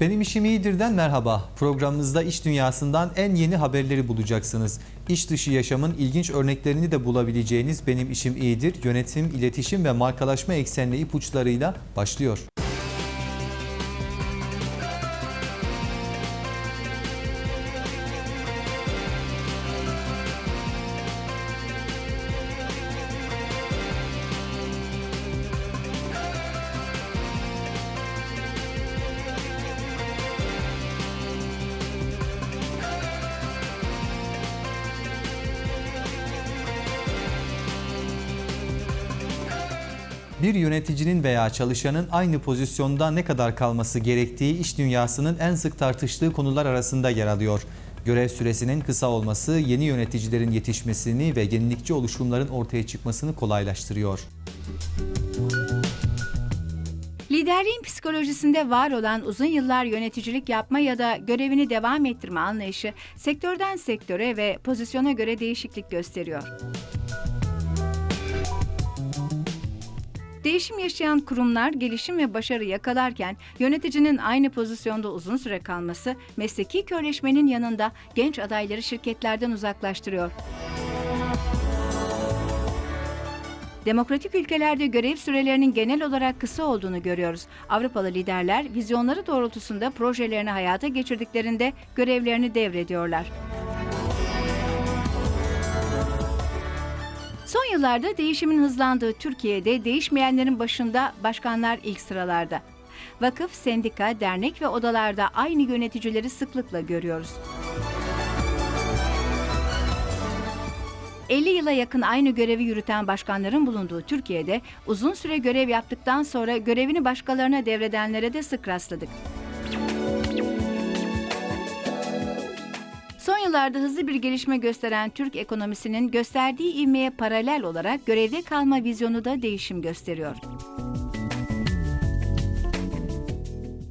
Benim işim iyidir'den merhaba. Programımızda iş dünyasından en yeni haberleri bulacaksınız. İş dışı yaşamın ilginç örneklerini de bulabileceğiniz Benim işim iyidir. Yönetim, iletişim ve markalaşma eksenli ipuçlarıyla başlıyor. Bir yöneticinin veya çalışanın aynı pozisyonda ne kadar kalması gerektiği iş dünyasının en sık tartıştığı konular arasında yer alıyor. Görev süresinin kısa olması yeni yöneticilerin yetişmesini ve yenilikçi oluşumların ortaya çıkmasını kolaylaştırıyor. Liderliğin psikolojisinde var olan uzun yıllar yöneticilik yapma ya da görevini devam ettirme anlayışı sektörden sektöre ve pozisyona göre değişiklik gösteriyor. Değişim yaşayan kurumlar gelişim ve başarı yakalarken yöneticinin aynı pozisyonda uzun süre kalması mesleki körleşmenin yanında genç adayları şirketlerden uzaklaştırıyor. Demokratik ülkelerde görev sürelerinin genel olarak kısa olduğunu görüyoruz. Avrupalı liderler vizyonları doğrultusunda projelerini hayata geçirdiklerinde görevlerini devrediyorlar. Son yıllarda değişimin hızlandığı Türkiye'de değişmeyenlerin başında başkanlar ilk sıralarda. Vakıf, sendika, dernek ve odalarda aynı yöneticileri sıklıkla görüyoruz. 50 yıla yakın aynı görevi yürüten başkanların bulunduğu Türkiye'de uzun süre görev yaptıktan sonra görevini başkalarına devredenlere de sık rastladık. Son yıllarda hızlı bir gelişme gösteren Türk ekonomisinin gösterdiği ivmeye paralel olarak görevde kalma vizyonu da değişim gösteriyor.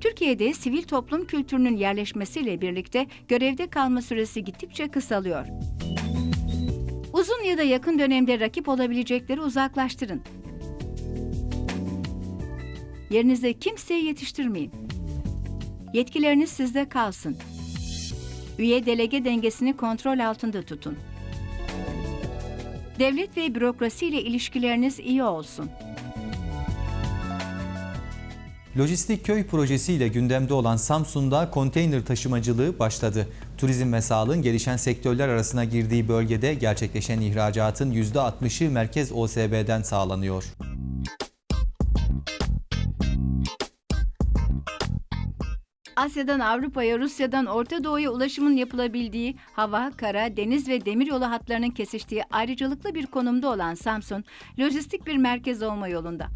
Türkiye'de sivil toplum kültürünün yerleşmesiyle birlikte görevde kalma süresi gittikçe kısalıyor. Uzun ya da yakın dönemde rakip olabilecekleri uzaklaştırın. Yerinize kimseyi yetiştirmeyin. Yetkileriniz sizde kalsın. Üye delege dengesini kontrol altında tutun. Devlet ve bürokrasi ile ilişkileriniz iyi olsun. Lojistik köy projesiyle gündemde olan Samsun'da konteyner taşımacılığı başladı. Turizm ve sağlığın gelişen sektörler arasına girdiği bölgede gerçekleşen ihracatın %60'ı merkez OSB'den sağlanıyor. Asya'dan Avrupa'ya, Rusya'dan Orta Doğu'ya ulaşımın yapılabildiği hava, kara, deniz ve demiryolu hatlarının kesiştiği ayrıcalıklı bir konumda olan Samsun, lojistik bir merkez olma yolunda.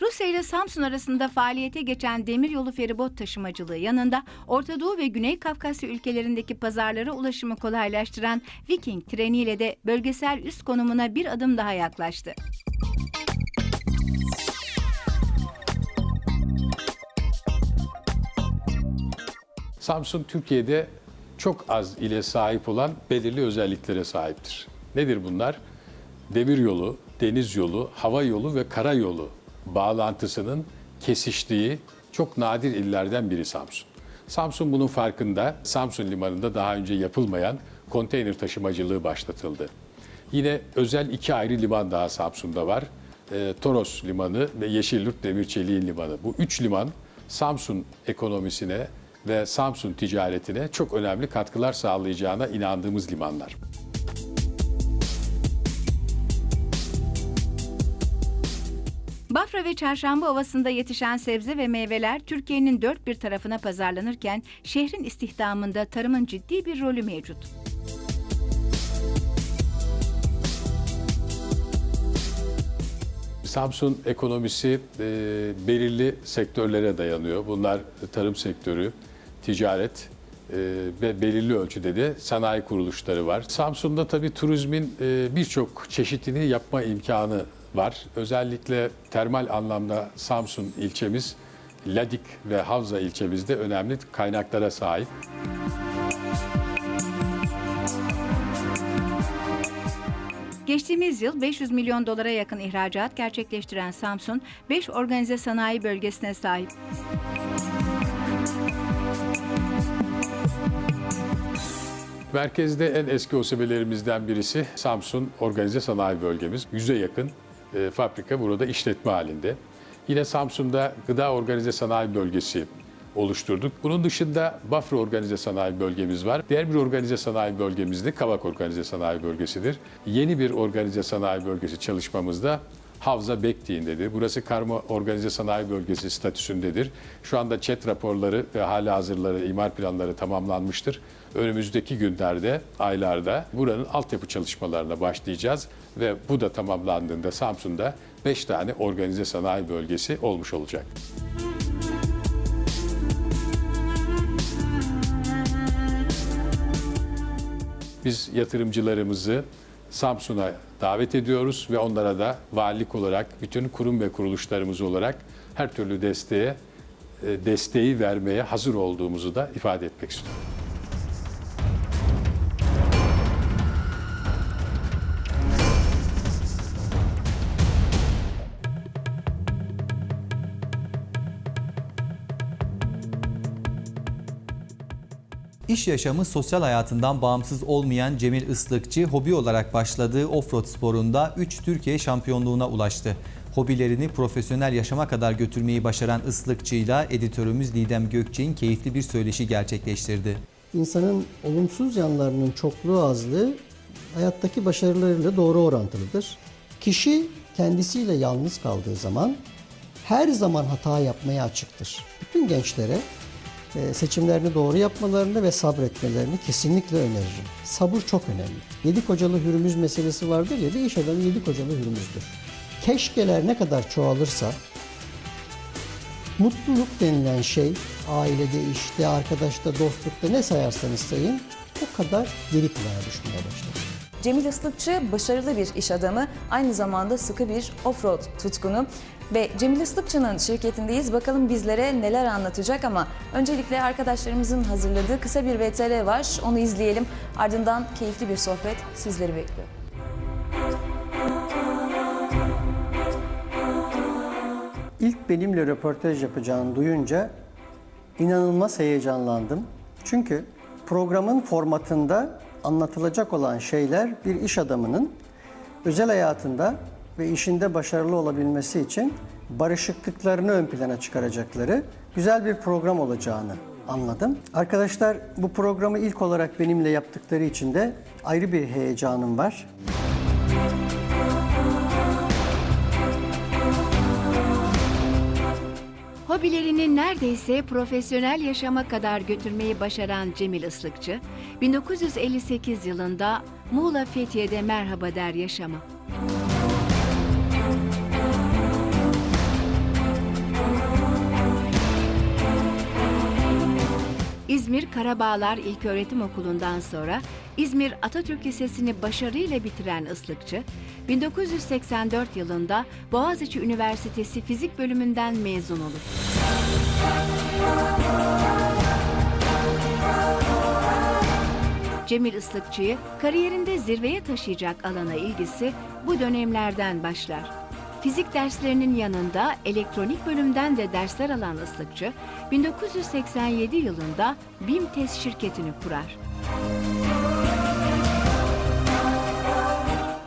Rusya ile Samsun arasında faaliyete geçen demiryolu feribot taşımacılığı yanında Orta Doğu ve Güney Kafkasya ülkelerindeki pazarlara ulaşımı kolaylaştıran Viking treniyle de bölgesel üst konumuna bir adım daha yaklaştı. Samsung Türkiye'de çok az ile sahip olan belirli özelliklere sahiptir. Nedir bunlar? Demir yolu, deniz yolu, hava yolu ve kara yolu bağlantısının kesiştiği çok nadir illerden biri Samsun. Samsun bunun farkında. Samsun limanında daha önce yapılmayan konteyner taşımacılığı başlatıldı. Yine özel iki ayrı liman daha Samsun'da var. Ee, Toros Limanı ve Yeşilyurt Demirçeliğin Limanı. Bu üç liman Samsun ekonomisine ve Samsun ticaretine çok önemli katkılar sağlayacağına inandığımız limanlar. Bafra ve Çarşamba Ovası'nda yetişen sebze ve meyveler Türkiye'nin dört bir tarafına pazarlanırken şehrin istihdamında tarımın ciddi bir rolü mevcut. Samsun ekonomisi e, belirli sektörlere dayanıyor. Bunlar tarım sektörü, ticaret e, ve belirli ölçüde de sanayi kuruluşları var. Samsun'da tabii turizmin e, birçok çeşitini yapma imkanı var. Özellikle termal anlamda Samsun ilçemiz, Ladik ve Havza ilçemizde önemli kaynaklara sahip. Geçtiğimiz yıl 500 milyon dolara yakın ihracat gerçekleştiren Samsun, 5 organize sanayi bölgesine sahip. Merkezde en eski OSB'lerimizden birisi Samsun Organize Sanayi Bölgemiz. Yüze yakın e, fabrika burada işletme halinde. Yine Samsun'da Gıda Organize Sanayi Bölgesi oluşturduk. Bunun dışında Bafra Organize Sanayi Bölgemiz var. Diğer bir organize sanayi bölgemiz de Kavak Organize Sanayi Bölgesi'dir. Yeni bir organize sanayi bölgesi çalışmamızda Havza Bektiğindedir. Burası karma organize sanayi bölgesi statüsündedir. Şu anda ÇED raporları ve hali hazırları, imar planları tamamlanmıştır. Önümüzdeki günlerde, aylarda buranın altyapı çalışmalarına başlayacağız ve bu da tamamlandığında Samsun'da 5 tane organize sanayi bölgesi olmuş olacak. Biz yatırımcılarımızı Samsun'a davet ediyoruz ve onlara da valilik olarak bütün kurum ve kuruluşlarımız olarak her türlü desteğe e, desteği vermeye hazır olduğumuzu da ifade etmek istiyorum. İş yaşamı sosyal hayatından bağımsız olmayan Cemil Islıkçı hobi olarak başladığı offroad sporunda 3 Türkiye şampiyonluğuna ulaştı. Hobilerini profesyonel yaşama kadar götürmeyi başaran Islıkçı'yla editörümüz Didem Gökçek'in keyifli bir söyleşi gerçekleştirdi. İnsanın olumsuz yanlarının çokluğu azlığı hayattaki başarılarıyla doğru orantılıdır. Kişi kendisiyle yalnız kaldığı zaman her zaman hata yapmaya açıktır. Bütün gençlere seçimlerini doğru yapmalarını ve sabretmelerini kesinlikle öneririm. Sabır çok önemli. Yedi kocalı hürümüz meselesi vardır ya bir iş adamı yedi kocalı hürümüzdür. Keşkeler ne kadar çoğalırsa Mutluluk denilen şey ailede, işte, arkadaşta, dostlukta ne sayarsanız sayın o kadar geri plana düşmeye başlar. Cemil Islıkçı başarılı bir iş adamı, aynı zamanda sıkı bir offroad tutkunu. Ve Cemil Islıkçı'nın şirketindeyiz. Bakalım bizlere neler anlatacak ama öncelikle arkadaşlarımızın hazırladığı kısa bir VTR var. Onu izleyelim. Ardından keyifli bir sohbet sizleri bekliyor. İlk benimle röportaj yapacağını duyunca inanılmaz heyecanlandım. Çünkü programın formatında anlatılacak olan şeyler bir iş adamının özel hayatında ve işinde başarılı olabilmesi için barışıklıklarını ön plana çıkaracakları güzel bir program olacağını anladım. Arkadaşlar bu programı ilk olarak benimle yaptıkları için de ayrı bir heyecanım var. Hobilerini neredeyse profesyonel yaşama kadar götürmeyi başaran Cemil Islıkçı, 1958 yılında Muğla Fethiye'de merhaba der yaşama. İzmir Karabağlar İlköğretim Okulu'ndan sonra İzmir Atatürk Lisesi'ni başarıyla bitiren Islıkçı, 1984 yılında Boğaziçi Üniversitesi Fizik Bölümünden mezun olur. Cemil Islıkçı'yı kariyerinde zirveye taşıyacak alana ilgisi bu dönemlerden başlar. Fizik derslerinin yanında elektronik bölümden de dersler alan Islıkçı, 1987 yılında BİMTES şirketini kurar.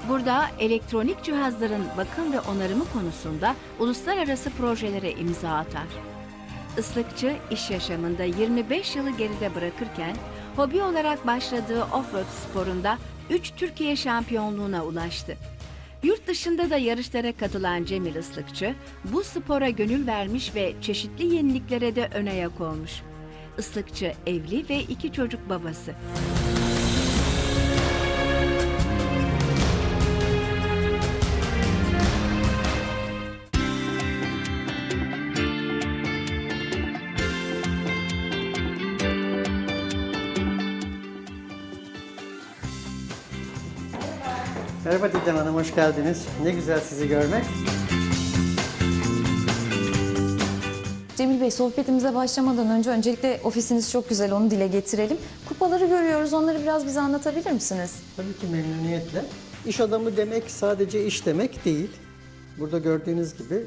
Burada elektronik cihazların bakım ve onarımı konusunda uluslararası projelere imza atar. Islıkçı iş yaşamında 25 yılı geride bırakırken hobi olarak başladığı offroad sporunda 3 Türkiye şampiyonluğuna ulaştı. Yurt dışında da yarışlara katılan Cemil Islıkçı bu spora gönül vermiş ve çeşitli yeniliklere de ön ayak olmuş. Islıkçı evli ve iki çocuk babası. Merhaba Didem Hanım, hoş geldiniz. Ne güzel sizi görmek. Cemil Bey sohbetimize başlamadan önce öncelikle ofisiniz çok güzel onu dile getirelim. Kupaları görüyoruz onları biraz bize anlatabilir misiniz? Tabii ki memnuniyetle. İş adamı demek sadece iş demek değil. Burada gördüğünüz gibi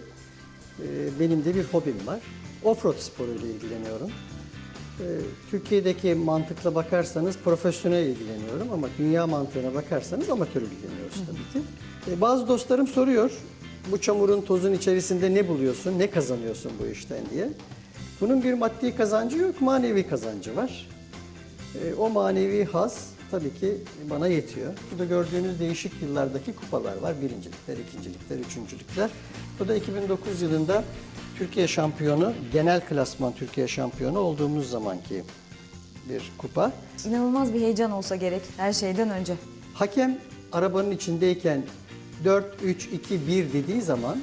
e, benim de bir hobim var. Offroad sporuyla ilgileniyorum. E, Türkiye'deki mantıkla bakarsanız profesyonel ilgileniyorum ama dünya mantığına bakarsanız amatör ilgileniyoruz tabii ki. E, Bazı dostlarım soruyor, bu çamurun tozun içerisinde ne buluyorsun, ne kazanıyorsun bu işten diye. Bunun bir maddi kazancı yok, manevi kazancı var. E, o manevi haz tabii ki bana yetiyor. Burada gördüğünüz değişik yıllardaki kupalar var. Birincilikler, ikincilikler, üçüncülükler. Bu da 2009 yılında Türkiye şampiyonu, genel klasman Türkiye şampiyonu olduğumuz zamanki bir kupa. İnanılmaz bir heyecan olsa gerek her şeyden önce. Hakem arabanın içindeyken 4, 3, 2, 1 dediği zaman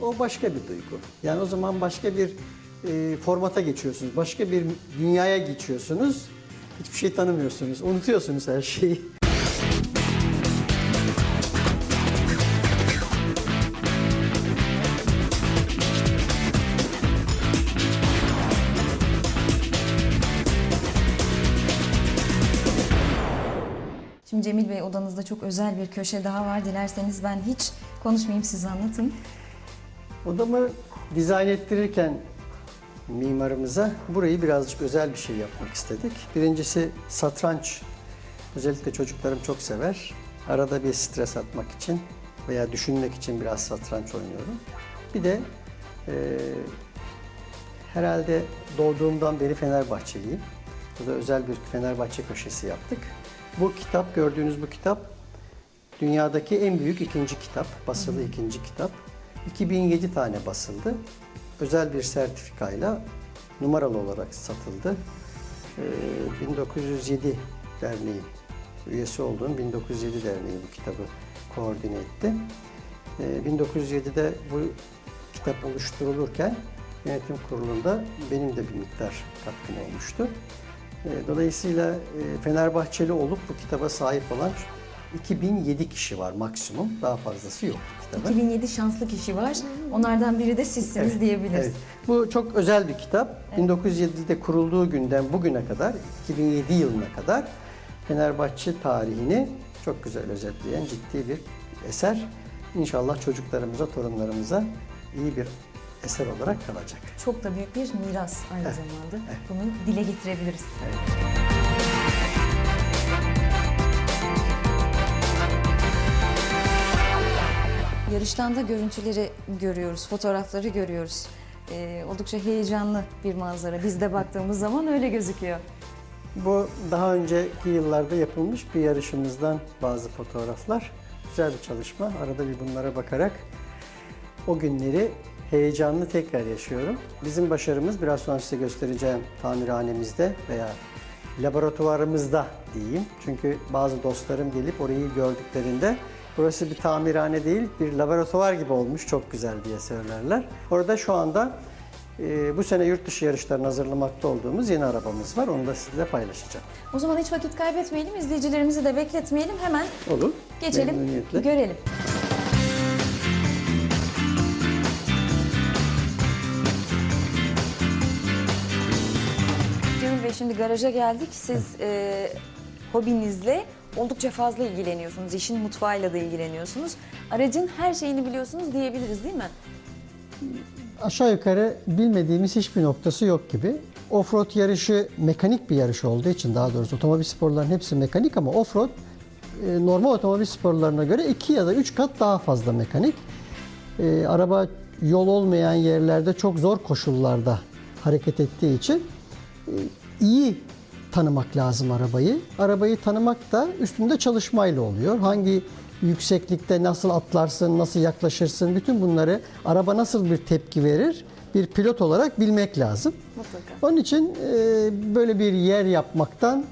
o başka bir duygu. Yani o zaman başka bir e, formata geçiyorsunuz. Başka bir dünyaya geçiyorsunuz. Hiçbir şey tanımıyorsunuz. Unutuyorsunuz her şeyi. Cemil Bey odanızda çok özel bir köşe daha var. Dilerseniz ben hiç konuşmayayım siz anlatın. Odamı dizayn ettirirken mimarımıza burayı birazcık özel bir şey yapmak istedik. Birincisi satranç. Özellikle çocuklarım çok sever. Arada bir stres atmak için veya düşünmek için biraz satranç oynuyorum. Bir de eee, herhalde doğduğumdan beri Fenerbahçeliyim. Burada özel bir Fenerbahçe köşesi yaptık. Bu kitap, gördüğünüz bu kitap dünyadaki en büyük ikinci kitap, basılı ikinci kitap. 2007 tane basıldı. Özel bir sertifikayla numaralı olarak satıldı. Ee, 1907 Derneği üyesi olduğum 1907 Derneği bu kitabı koordine etti. Ee, 1907'de bu kitap oluşturulurken yönetim kurulunda benim de bir miktar katkım olmuştu. Ee, Dolayısıyla e, Fenerbahçeli olup bu kitaba sahip olan 2007 kişi var maksimum. Daha fazlası yok bu kitabın. 2007 şanslı kişi var. Onlardan biri de sizsiniz Evet, diyebiliriz. evet. Bu çok özel bir kitap. 1907'de kurulduğu günden bugüne kadar, 2007 yılına kadar Fenerbahçe tarihini çok güzel özetleyen ciddi bir eser. İnşallah çocuklarımıza, torunlarımıza iyi bir eser olarak kalacak. Çok da büyük bir miras aynı Evet, zamanda. Bunu dile getirebiliriz. Yarıştan da görüntüleri görüyoruz, fotoğrafları görüyoruz. Ee, oldukça heyecanlı bir manzara. Biz de baktığımız zaman öyle gözüküyor. Bu daha önceki yıllarda yapılmış bir yarışımızdan bazı fotoğraflar. Güzel bir çalışma. Arada bir bunlara bakarak o günleri heyecanlı tekrar yaşıyorum. Bizim başarımız biraz sonra size göstereceğim tamirhanemizde veya laboratuvarımızda diyeyim. Çünkü bazı dostlarım gelip orayı gördüklerinde burası bir tamirhane değil bir laboratuvar gibi olmuş çok güzel diye söylerler. Orada şu anda e, bu sene yurt dışı yarışlarına hazırlamakta olduğumuz yeni arabamız var. Onu da sizinle paylaşacağım. O zaman hiç vakit kaybetmeyelim, izleyicilerimizi de bekletmeyelim. Hemen Olur. geçelim, görelim. Şimdi garaja geldik. Siz e, hobinizle oldukça fazla ilgileniyorsunuz. İşin mutfağıyla da ilgileniyorsunuz. Aracın her şeyini biliyorsunuz diyebiliriz değil mi? Aşağı yukarı bilmediğimiz hiçbir noktası yok gibi. Offroad yarışı mekanik bir yarış olduğu için daha doğrusu otomobil sporlarının hepsi mekanik ama offroad e, normal otomobil sporlarına göre iki ya da üç kat daha fazla mekanik. E, araba yol olmayan yerlerde çok zor koşullarda hareket ettiği için e, iyi tanımak lazım arabayı. Arabayı tanımak da üstünde çalışmayla oluyor. Hangi yükseklikte nasıl atlarsın, nasıl yaklaşırsın, bütün bunları araba nasıl bir tepki verir bir pilot olarak bilmek lazım. Mutlaka. Onun için e, böyle bir yer yapmaktan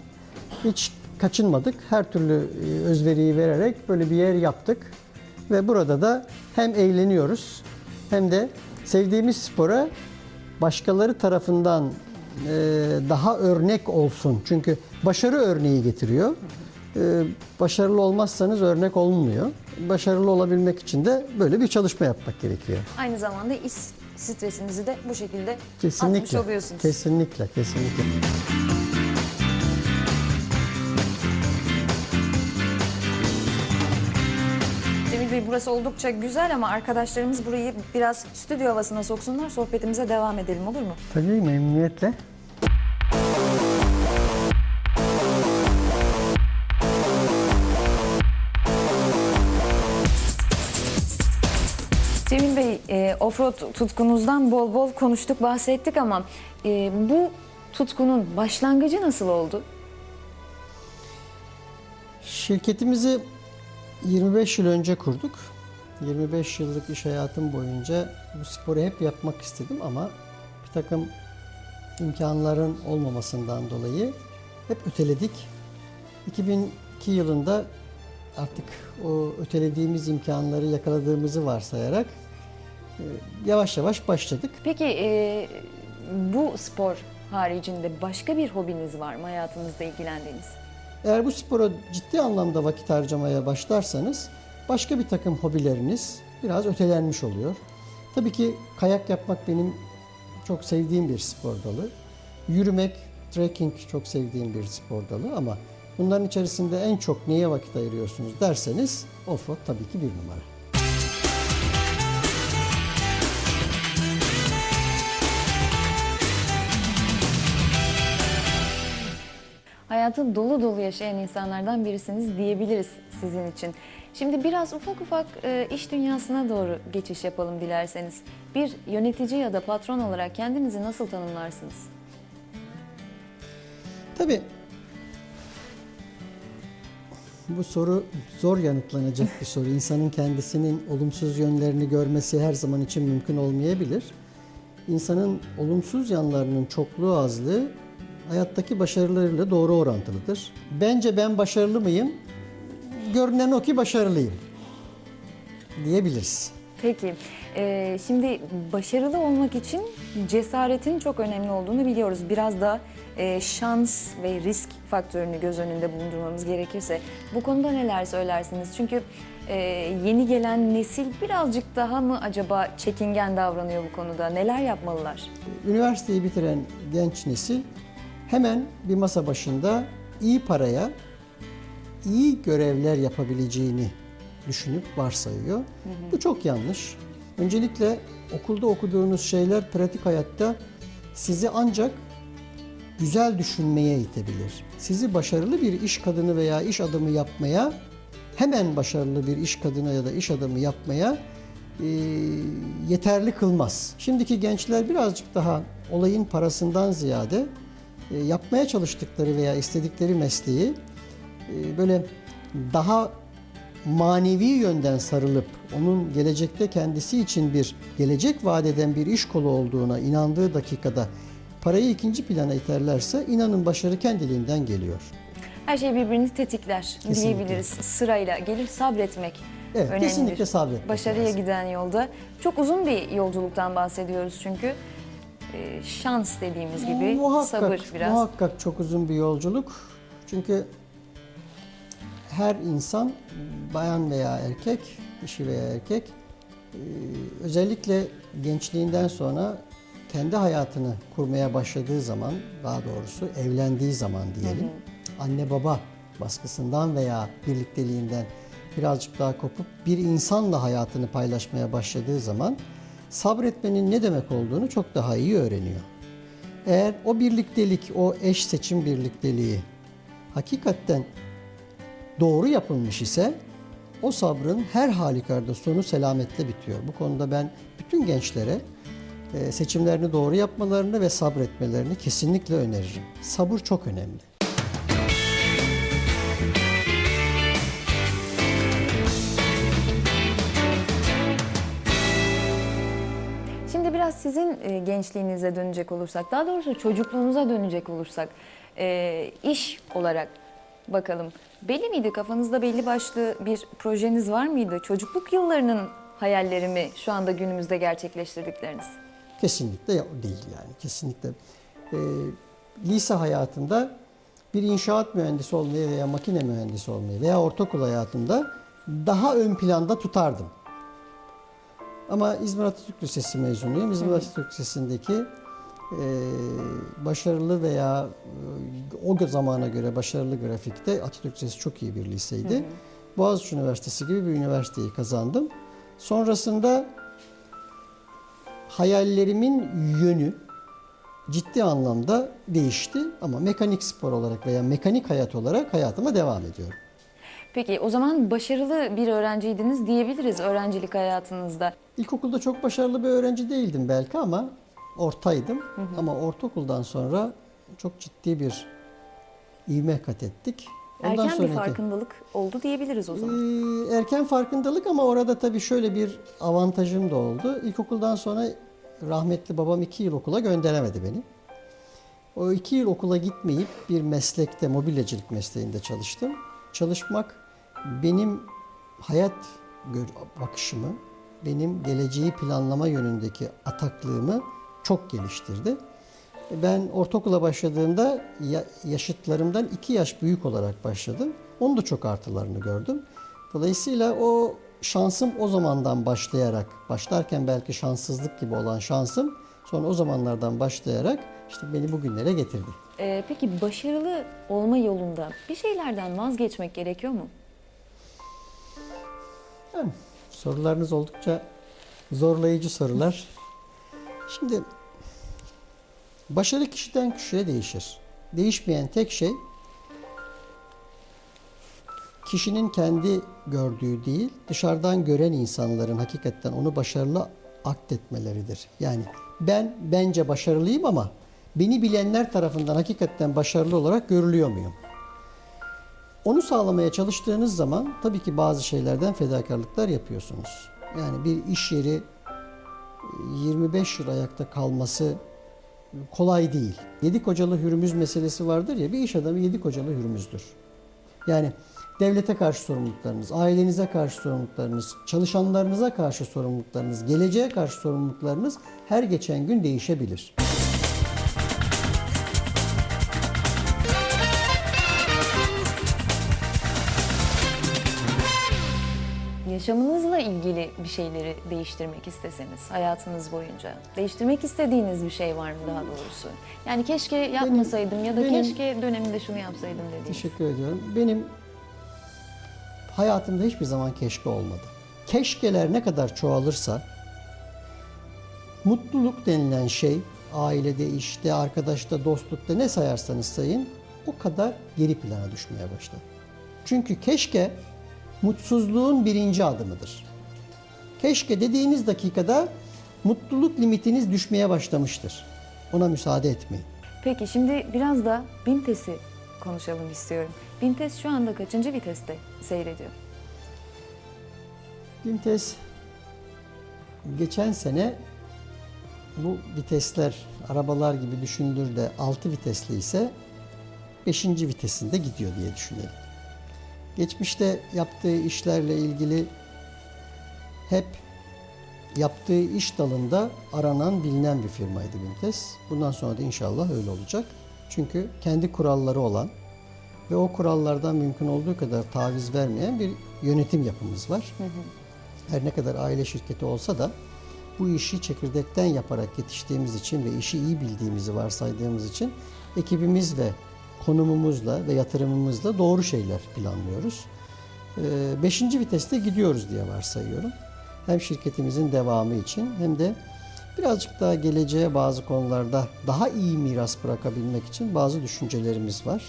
hiç kaçınmadık. Her türlü e, özveriyi vererek böyle bir yer yaptık. Ve burada da hem eğleniyoruz hem de sevdiğimiz spora başkaları tarafından daha örnek olsun. Çünkü başarı örneği getiriyor. E, başarılı olmazsanız örnek olmuyor. Başarılı olabilmek için de böyle bir çalışma yapmak gerekiyor. Aynı zamanda iş stresinizi de bu şekilde atmış Kesinlikle. oluyorsunuz. Kesinlikle, kesinlikle. Burası oldukça güzel ama arkadaşlarımız burayı biraz stüdyo havasına soksunlar. Sohbetimize devam edelim olur mu? Tabii memnuniyetle. Cemil Bey, e, offroad tutkunuzdan bol bol konuştuk, bahsettik ama e, bu tutkunun başlangıcı nasıl oldu? Şirketimizi 25 yıl önce kurduk. 25 yıllık iş hayatım boyunca bu sporu hep yapmak istedim ama bir takım imkanların olmamasından dolayı hep öteledik. 2002 yılında artık o ötelediğimiz imkanları yakaladığımızı varsayarak e, yavaş yavaş başladık. Peki e, bu spor haricinde başka bir hobiniz var mı hayatınızda ilgilendiğiniz? Eğer bu spora ciddi anlamda vakit harcamaya başlarsanız başka bir takım hobileriniz biraz ötelenmiş oluyor. Tabii ki kayak yapmak benim çok sevdiğim bir spor dalı. Yürümek, trekking çok sevdiğim bir spor dalı ama bunların içerisinde en çok neye vakit ayırıyorsunuz derseniz offroad tabii ki bir numara. Hayatı dolu dolu yaşayan insanlardan birisiniz diyebiliriz sizin için. Şimdi biraz ufak ufak e, iş dünyasına doğru geçiş yapalım dilerseniz. Bir yönetici ya da patron olarak kendinizi nasıl tanımlarsınız? Tabii bu soru zor yanıtlanacak bir soru. İnsanın kendisinin olumsuz yönlerini görmesi her zaman için mümkün olmayabilir. İnsanın olumsuz yanlarının çokluğu azlığı hayattaki başarılarıyla doğru orantılıdır. Bence ben başarılı mıyım? Görünen o ki başarılıyım diyebiliriz. Peki, e, şimdi başarılı olmak için cesaretin çok önemli olduğunu biliyoruz. Biraz da e, şans ve risk faktörünü göz önünde bulundurmamız gerekirse bu konuda neler söylersiniz? Çünkü e, yeni gelen nesil birazcık daha mı acaba çekingen davranıyor bu konuda? Neler yapmalılar? Üniversiteyi bitiren genç nesil hemen bir masa başında iyi paraya iyi görevler yapabileceğini düşünüp varsayıyor. Bu çok yanlış. Öncelikle okulda okuduğunuz şeyler pratik hayatta sizi ancak güzel düşünmeye itebilir. Sizi başarılı bir iş kadını veya iş adamı yapmaya, hemen başarılı bir iş kadını ya da iş adamı yapmaya e, yeterli kılmaz. Şimdiki gençler birazcık daha olayın parasından ziyade yapmaya çalıştıkları veya istedikleri mesleği e, böyle daha manevi yönden sarılıp onun gelecekte kendisi için bir gelecek vaat eden bir iş kolu olduğuna inandığı dakikada parayı ikinci plana iterlerse inanın başarı kendiliğinden geliyor. Her şey birbirini tetikler Kesinlikle. diyebiliriz. Sırayla gelir sabretmek Evet, önemlidir. kesinlikle sabretmek Başarıya lazım. giden yolda. Çok uzun bir yolculuktan bahsediyoruz çünkü. Ee, şans dediğimiz gibi muhakkak, sabır biraz. Muhakkak çok uzun bir yolculuk. Çünkü her insan bayan veya erkek, dişi veya erkek e, özellikle gençliğinden sonra kendi hayatını kurmaya başladığı zaman, daha doğrusu evlendiği zaman diyelim, anne baba baskısından veya birlikteliğinden birazcık daha kopup bir insanla hayatını paylaşmaya başladığı zaman sabretmenin ne demek olduğunu çok daha iyi öğreniyor. Eğer o birliktelik, o eş seçim birlikteliği hakikaten doğru yapılmış ise o sabrın her halükarda sonu selametle bitiyor. Bu konuda ben bütün gençlere e, seçimlerini doğru yapmalarını ve sabretmelerini kesinlikle öneririm. Sabır çok önemli. Sizin e, gençliğinize dönecek olursak, daha doğrusu çocukluğunuza dönecek olursak, e, iş olarak bakalım. Belli miydi kafanızda belli başlı bir projeniz var mıydı? Çocukluk yıllarının hayalleri mi şu anda günümüzde gerçekleştirdikleriniz? Kesinlikle değil yani kesinlikle. Ee, lise hayatında bir inşaat mühendisi olmayı veya makine mühendisi olmayı veya ortaokul hayatında daha ön planda tutardım. Ama İzmir Atatürk Lisesi mezunuyum. İzmir Atatürk Lisesi'ndeki e, başarılı veya e, o zamana göre başarılı grafikte Atatürk Lisesi çok iyi bir liseydi. Boğaziçi Üniversitesi gibi bir üniversiteyi kazandım. Sonrasında hayallerimin yönü ciddi anlamda değişti ama mekanik spor olarak veya mekanik hayat olarak hayatıma devam ediyorum. Peki o zaman başarılı bir öğrenciydiniz diyebiliriz öğrencilik hayatınızda. İlkokulda çok başarılı bir öğrenci değildim belki ama ortaydım. Ama ortaokuldan sonra çok ciddi bir ivme kat ettik. Ondan Erken bir sonraki- farkındalık oldu diyebiliriz o zaman. Ee, erken farkındalık ama orada tabii şöyle bir avantajım da oldu. İlkokuldan sonra rahmetli babam iki yıl okula gönderemedi beni. O iki yıl okula gitmeyip bir meslekte, mobilyacılık mesleğinde çalıştım. Çalışmak benim hayat bakışımı, benim geleceği planlama yönündeki ataklığımı çok geliştirdi. Ben ortaokula başladığımda ya- yaşıtlarımdan iki yaş büyük olarak başladım. Onun da çok artılarını gördüm. Dolayısıyla o şansım o zamandan başlayarak, başlarken belki şanssızlık gibi olan şansım sonra o zamanlardan başlayarak işte beni bugünlere getirdi. Ee, peki başarılı olma yolunda bir şeylerden vazgeçmek gerekiyor mu? Yani sorularınız oldukça zorlayıcı sorular. Şimdi başarı kişiden kişiye değişir. Değişmeyen tek şey kişinin kendi gördüğü değil, dışarıdan gören insanların hakikaten onu başarılı aktetmeleridir. Yani ben bence başarılıyım ama beni bilenler tarafından hakikaten başarılı olarak görülüyor muyum? Onu sağlamaya çalıştığınız zaman tabii ki bazı şeylerden fedakarlıklar yapıyorsunuz. Yani bir iş yeri 25 yıl ayakta kalması kolay değil. Yedi kocalı hürmüz meselesi vardır ya bir iş adamı yedi kocalı hürmüzdür. Yani devlete karşı sorumluluklarınız, ailenize karşı sorumluluklarınız, çalışanlarınıza karşı sorumluluklarınız, geleceğe karşı sorumluluklarınız her geçen gün değişebilir. Yaşamınızla ilgili bir şeyleri değiştirmek isteseniz hayatınız boyunca değiştirmek istediğiniz bir şey var mı daha doğrusu? Yani keşke yapmasaydım ya da benim- keşke döneminde şunu yapsaydım dediğiniz. Teşekkür ediyorum. Benim hayatımda hiçbir zaman keşke olmadı. Keşkeler ne kadar çoğalırsa mutluluk denilen şey ailede, işte, arkadaşta, dostlukta ne sayarsanız sayın o kadar geri plana düşmeye başladı. Çünkü keşke mutsuzluğun birinci adımıdır. Keşke dediğiniz dakikada mutluluk limitiniz düşmeye başlamıştır. Ona müsaade etmeyin. Peki şimdi biraz da Bintes'i konuşalım istiyorum. Bintes şu anda kaçıncı viteste seyrediyor? Güntes geçen sene bu vitesler arabalar gibi düşündür de 6 vitesli ise 5. vitesinde gidiyor diye düşünelim. Geçmişte yaptığı işlerle ilgili hep yaptığı iş dalında aranan bilinen bir firmaydı Vintes. Bundan sonra da inşallah öyle olacak. Çünkü kendi kuralları olan ve o kurallardan mümkün olduğu kadar taviz vermeyen bir yönetim yapımız var. Her ne kadar aile şirketi olsa da bu işi çekirdekten yaparak yetiştiğimiz için ve işi iyi bildiğimizi varsaydığımız için ekibimiz ve konumumuzla ve yatırımımızla doğru şeyler planlıyoruz. Ee, Beşinci viteste gidiyoruz diye varsayıyorum. Hem şirketimizin devamı için hem de birazcık daha geleceğe bazı konularda daha iyi miras bırakabilmek için bazı düşüncelerimiz var.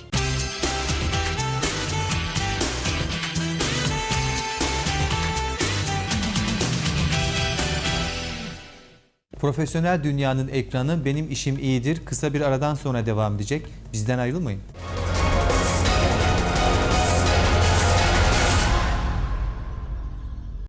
Profesyonel dünyanın ekranı Benim işim iyidir kısa bir aradan sonra devam edecek. Bizden ayrılmayın.